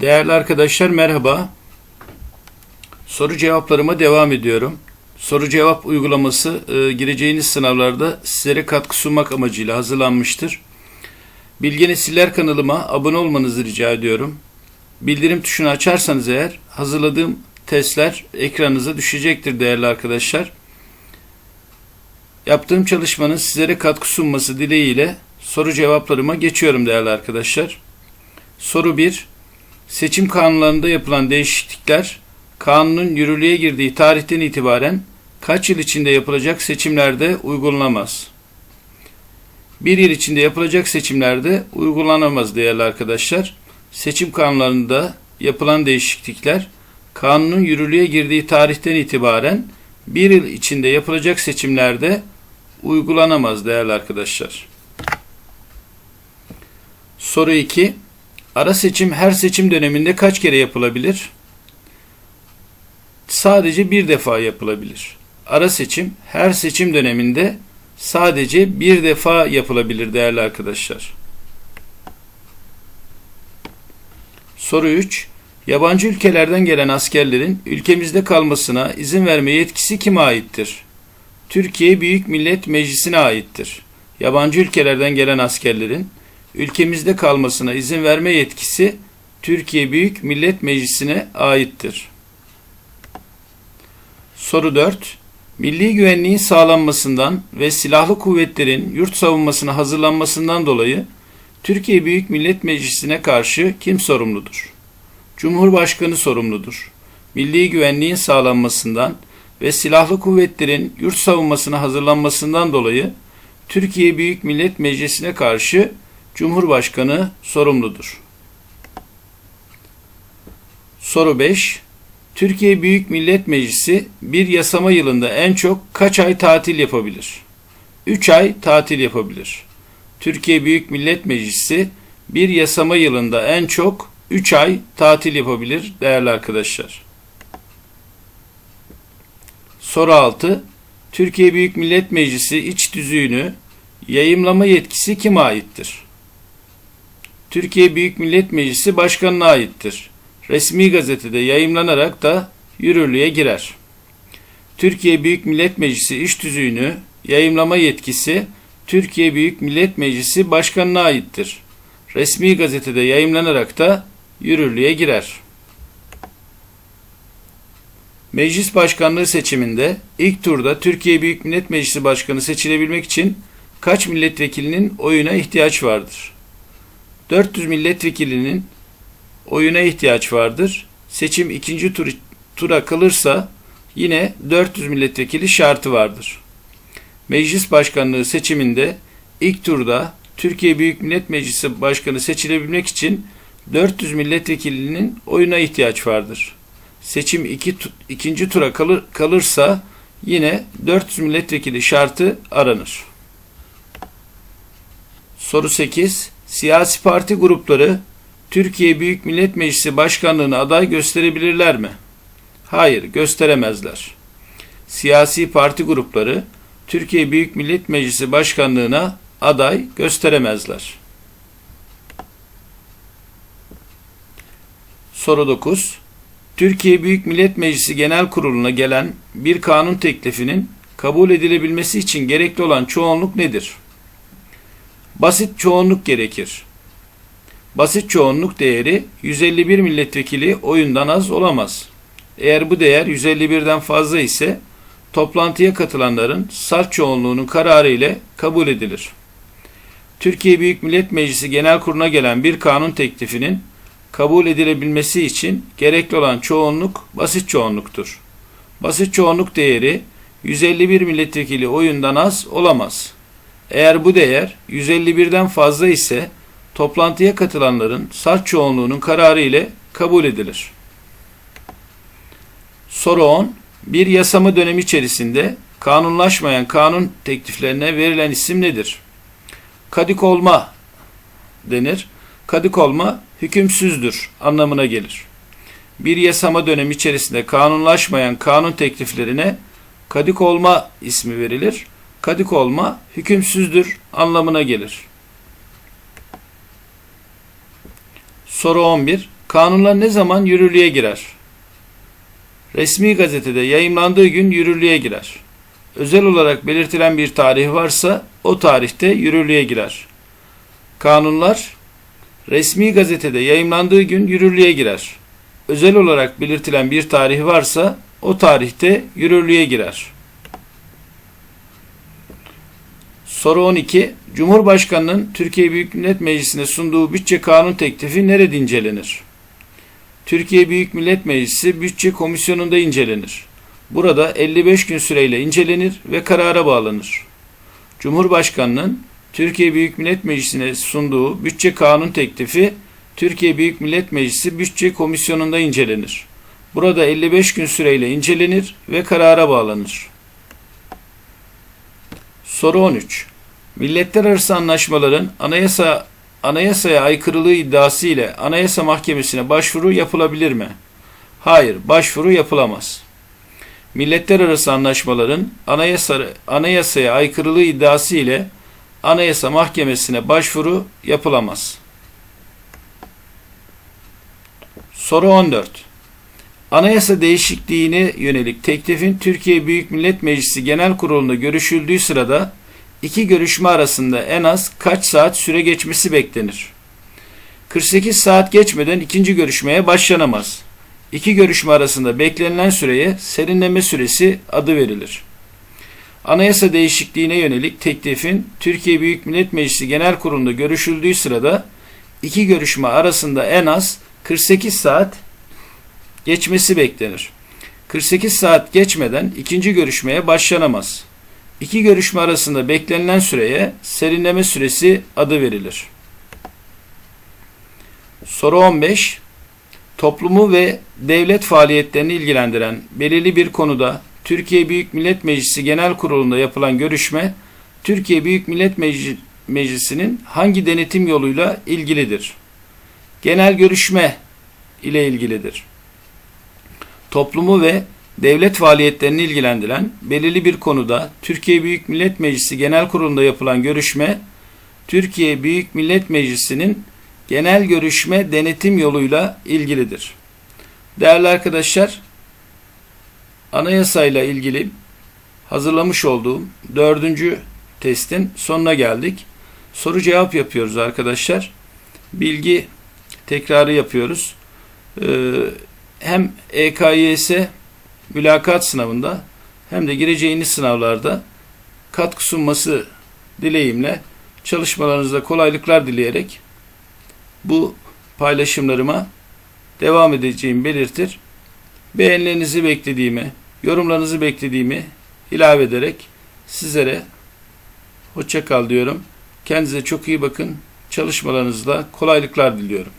Değerli arkadaşlar merhaba. Soru cevaplarıma devam ediyorum. Soru cevap uygulaması e, gireceğiniz sınavlarda sizlere katkı sunmak amacıyla hazırlanmıştır. Bilgi Nesiller kanalıma abone olmanızı rica ediyorum. Bildirim tuşunu açarsanız eğer hazırladığım testler ekranınıza düşecektir değerli arkadaşlar. Yaptığım çalışmanın sizlere katkı sunması dileğiyle soru cevaplarıma geçiyorum değerli arkadaşlar. Soru 1. Seçim kanunlarında yapılan değişiklikler kanunun yürürlüğe girdiği tarihten itibaren kaç yıl içinde yapılacak seçimlerde uygulanamaz? Bir yıl içinde yapılacak seçimlerde uygulanamaz değerli arkadaşlar. Seçim kanunlarında yapılan değişiklikler kanunun yürürlüğe girdiği tarihten itibaren bir yıl içinde yapılacak seçimlerde uygulanamaz değerli arkadaşlar. Soru 2. Ara seçim her seçim döneminde kaç kere yapılabilir? Sadece bir defa yapılabilir. Ara seçim her seçim döneminde sadece bir defa yapılabilir değerli arkadaşlar. Soru 3. Yabancı ülkelerden gelen askerlerin ülkemizde kalmasına izin verme yetkisi kime aittir? Türkiye Büyük Millet Meclisi'ne aittir. Yabancı ülkelerden gelen askerlerin ülkemizde kalmasına izin verme yetkisi Türkiye Büyük Millet Meclisi'ne aittir. Soru 4. Milli güvenliğin sağlanmasından ve silahlı kuvvetlerin yurt savunmasına hazırlanmasından dolayı Türkiye Büyük Millet Meclisi'ne karşı kim sorumludur? Cumhurbaşkanı sorumludur. Milli güvenliğin sağlanmasından ve silahlı kuvvetlerin yurt savunmasına hazırlanmasından dolayı Türkiye Büyük Millet Meclisi'ne karşı Cumhurbaşkanı sorumludur. Soru 5. Türkiye Büyük Millet Meclisi bir yasama yılında en çok kaç ay tatil yapabilir? 3 ay tatil yapabilir. Türkiye Büyük Millet Meclisi bir yasama yılında en çok 3 ay tatil yapabilir değerli arkadaşlar. Soru 6. Türkiye Büyük Millet Meclisi iç tüzüğünü yayımlama yetkisi kime aittir? Türkiye Büyük Millet Meclisi Başkanı'na aittir. Resmi gazetede yayımlanarak da yürürlüğe girer. Türkiye Büyük Millet Meclisi iş tüzüğünü yayımlama yetkisi Türkiye Büyük Millet Meclisi Başkanı'na aittir. Resmi gazetede yayımlanarak da yürürlüğe girer. Meclis başkanlığı seçiminde ilk turda Türkiye Büyük Millet Meclisi Başkanı seçilebilmek için kaç milletvekilinin oyuna ihtiyaç vardır? 400 milletvekilinin oyuna ihtiyaç vardır. Seçim ikinci tur, tura kalırsa yine 400 milletvekili şartı vardır. Meclis başkanlığı seçiminde ilk turda Türkiye Büyük Millet Meclisi Başkanı seçilebilmek için 400 milletvekilinin oyuna ihtiyaç vardır. Seçim iki, ikinci tura kalır, kalırsa yine 400 milletvekili şartı aranır. Soru 8. Siyasi parti grupları Türkiye Büyük Millet Meclisi Başkanlığı'na aday gösterebilirler mi? Hayır, gösteremezler. Siyasi parti grupları Türkiye Büyük Millet Meclisi Başkanlığı'na aday gösteremezler. Soru 9. Türkiye Büyük Millet Meclisi Genel Kurulu'na gelen bir kanun teklifinin kabul edilebilmesi için gerekli olan çoğunluk nedir? Basit çoğunluk gerekir. Basit çoğunluk değeri 151 milletvekili oyundan az olamaz. Eğer bu değer 151'den fazla ise toplantıya katılanların salt çoğunluğunun kararı ile kabul edilir. Türkiye Büyük Millet Meclisi Genel Kurulu'na gelen bir kanun teklifinin kabul edilebilmesi için gerekli olan çoğunluk basit çoğunluktur. Basit çoğunluk değeri 151 milletvekili oyundan az olamaz. Eğer bu değer 151'den fazla ise toplantıya katılanların salt çoğunluğunun kararı ile kabul edilir. Soru 10. Bir yasama dönemi içerisinde kanunlaşmayan kanun tekliflerine verilen isim nedir? Kadık olma denir. Kadık olma hükümsüzdür anlamına gelir. Bir yasama dönemi içerisinde kanunlaşmayan kanun tekliflerine kadık olma ismi verilir. Kadık olma hükümsüzdür anlamına gelir. Soru 11. Kanunlar ne zaman yürürlüğe girer? Resmi gazetede yayımlandığı gün yürürlüğe girer. Özel olarak belirtilen bir tarih varsa o tarihte yürürlüğe girer. Kanunlar resmi gazetede yayımlandığı gün yürürlüğe girer. Özel olarak belirtilen bir tarih varsa o tarihte yürürlüğe girer. Soru 12. Cumhurbaşkanının Türkiye Büyük Millet Meclisi'ne sunduğu bütçe kanun teklifi nerede incelenir? Türkiye Büyük Millet Meclisi Bütçe Komisyonu'nda incelenir. Burada 55 gün süreyle incelenir ve karara bağlanır. Cumhurbaşkanının Türkiye Büyük Millet Meclisi'ne sunduğu bütçe kanun teklifi Türkiye Büyük Millet Meclisi Bütçe Komisyonu'nda incelenir. Burada 55 gün süreyle incelenir ve karara bağlanır. Soru 13. Milletler arası anlaşmaların anayasa anayasaya aykırılığı iddiası ile Anayasa Mahkemesi'ne başvuru yapılabilir mi? Hayır, başvuru yapılamaz. Milletler arası anlaşmaların anayasa, anayasaya aykırılığı iddiası ile Anayasa Mahkemesi'ne başvuru yapılamaz. Soru 14. Anayasa değişikliğine yönelik teklifin Türkiye Büyük Millet Meclisi Genel Kurulu'nda görüşüldüğü sırada iki görüşme arasında en az kaç saat süre geçmesi beklenir? 48 saat geçmeden ikinci görüşmeye başlanamaz. İki görüşme arasında beklenilen süreye serinleme süresi adı verilir. Anayasa değişikliğine yönelik teklifin Türkiye Büyük Millet Meclisi Genel Kurulu'nda görüşüldüğü sırada iki görüşme arasında en az 48 saat geçmesi beklenir. 48 saat geçmeden ikinci görüşmeye başlanamaz. İki görüşme arasında beklenilen süreye serinleme süresi adı verilir. Soru 15. Toplumu ve devlet faaliyetlerini ilgilendiren belirli bir konuda Türkiye Büyük Millet Meclisi Genel Kurulu'nda yapılan görüşme Türkiye Büyük Millet Meclisi Meclisi'nin hangi denetim yoluyla ilgilidir? Genel görüşme ile ilgilidir. Toplumu ve devlet faaliyetlerini ilgilendiren belirli bir konuda Türkiye Büyük Millet Meclisi Genel Kurulu'nda yapılan görüşme Türkiye Büyük Millet Meclisi'nin genel görüşme denetim yoluyla ilgilidir. Değerli arkadaşlar, anayasayla ilgili hazırlamış olduğum dördüncü testin sonuna geldik. Soru cevap yapıyoruz arkadaşlar. Bilgi tekrarı yapıyoruz. Ee, hem EKYS mülakat sınavında hem de gireceğiniz sınavlarda katkı sunması dileğimle çalışmalarınızda kolaylıklar dileyerek bu paylaşımlarıma devam edeceğimi belirtir. Beğenilerinizi beklediğimi, yorumlarınızı beklediğimi ilave ederek sizlere hoşça kal diyorum. Kendinize çok iyi bakın. Çalışmalarınızda kolaylıklar diliyorum.